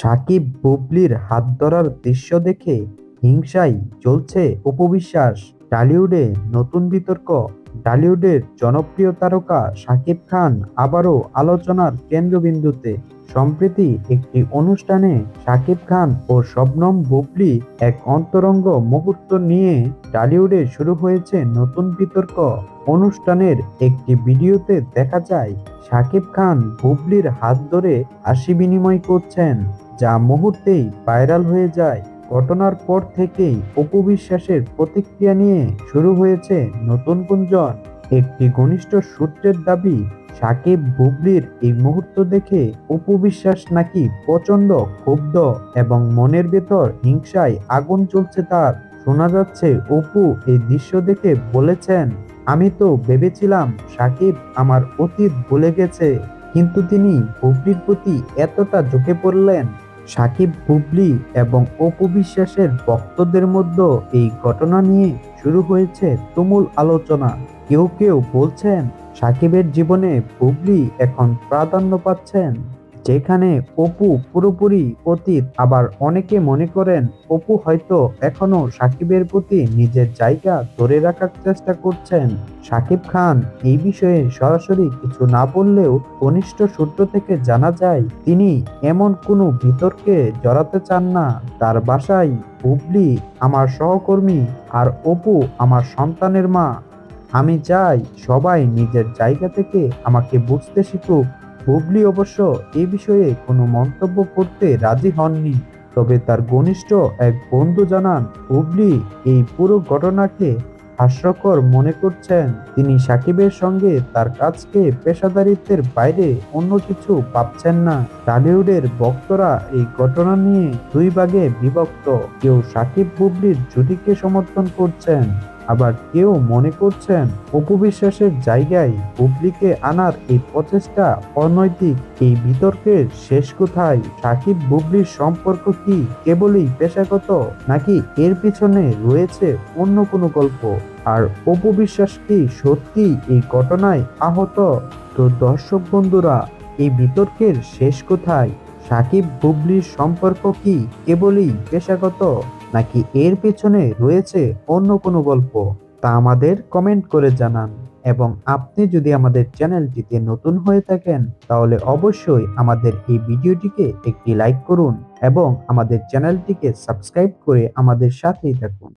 সাকিব বুবলির হাত ধরার দৃশ্য দেখে হিংসায় চলছে উপবিশ্বাস টালিউডে নতুন বিতর্ক। টালিউডের জনপ্রিয় তারকা সাকিব খান আবারও আলোচনার কেন্দ্রবিন্দুতে। সম্প্রতি একটি অনুষ্ঠানে সাকিব খান ও শবনম বুবলি এক অন্তরঙ্গ মুহূর্ত নিয়ে টালিউডে শুরু হয়েছে নতুন বিতর্ক। অনুষ্ঠানের একটি ভিডিওতে দেখা যায়, সাকিব খান বুবলির হাত ধরে হাসি বিনিময় করছেন। যা মুহূর্তেই ভাইরাল হয়ে যায়, ঘটনার পর থেকেই অপু বিশ্বাসের প্রতিক্রিয়া নিয়ে শুরু হয়েছে নতুন গুঞ্জন। একটি ঘনিষ্ঠ সূত্রের দাবি, সাকিব বুবলির এই মুহূর্ত দেখে অপু বিশ্বাস নাকি প্রচণ্ড ক্ষুব্ধ এবং মনের ভেতর হিংসায় আগুন চলছে তার। শোনা যাচ্ছে, অপু এই দৃশ্য দেখে বলেছেন, আমি তো ভেবেছিলাম সাকিব আমার অতীত ভুলে গেছে, কিন্তু তিনি বুবলির প্রতি এতটা ঝুঁকে পড়লেন। সাকিব বুবলি এবং অপু বিশ্বাসের ভক্তদের মধ্যে এই ঘটনা নিয়ে শুরু হয়েছে তুমুল আলোচনা। কেউ কেউ বলছেন, সাকিবের জীবনে বুবলি এখন প্রাধান্য পাচ্ছেন। যেখানে অপু পুরোপুরি অতীত, আবার অনেকে মনে করেন অপু হয়তো এখনও সাকিবের প্রতি নিজের জায়গা ধরে রাখার চেষ্টা করছেন। সাকিব খান এই বিষয়ে সরাসরি কিছু না বললেও ঘনিষ্ঠ সূত্র থেকে জানা যায়, তিনি এমন কোনো বিতর্কে জড়াতে চান না। তার বাসায় বুবলি আমার সহকর্মী আর অপু আমার সন্তানের মা। আমি চাই সবাই নিজের জায়গা থেকে আমাকে বুঝতে শিখুক। বুবলি অবশ্য এ বিষয়ে কোনো মন্তব্য করতে রাজি হননি, তবে তার ঘনিষ্ঠ এক বন্ধু জানান বুবলি এই পুরো ঘটনাকে হাস্যকর মনে করছেন। তিনি সাকিবের সঙ্গে তার কাজকে পেশাদারিত্বের বাইরে অন্য কিছু ভাবছেন না। টালিউডের বক্তরা এই ঘটনা নিয়ে দুই ভাগে বিভক্ত। কেউ সাকিব বুবলির জুটিকে সমর্থন করছেন। আবার কেউ মনে করছেন অপু বিশ্বাসের জায়গায় বুবলিকে আনার এই প্রচেষ্টা অনৈতিক, এই বিতর্কের শেষ কোথায়? সাকিব বুবলির সম্পর্ক কি কেবলই পেশাগত নাকি এর পিছনে রয়েছে অন্য কোনো গল্প? আর অপু বিশ্বাস কি সত্যি এই ঘটনায় আহত? তো দর্শক বন্ধুরা, এই বিতর্কের শেষ কোথায়? সাকিব বুবলির সম্পর্ক কি কেবলই পেশাগত নাকি এর পেছনে রয়েছে অন্য কোনো গল্প? তা আমাদের কমেন্ট করে জানান। এবং আপনি যদি আমাদের চ্যানেলটিতে নতুন হয়ে থাকেন, তাহলে অবশ্যই আমাদের এই ভিডিওটিকে একটি লাইক করুন এবং আমাদের চ্যানেলটিকে সাবস্ক্রাইব করে আমাদের সাথেই থাকুন।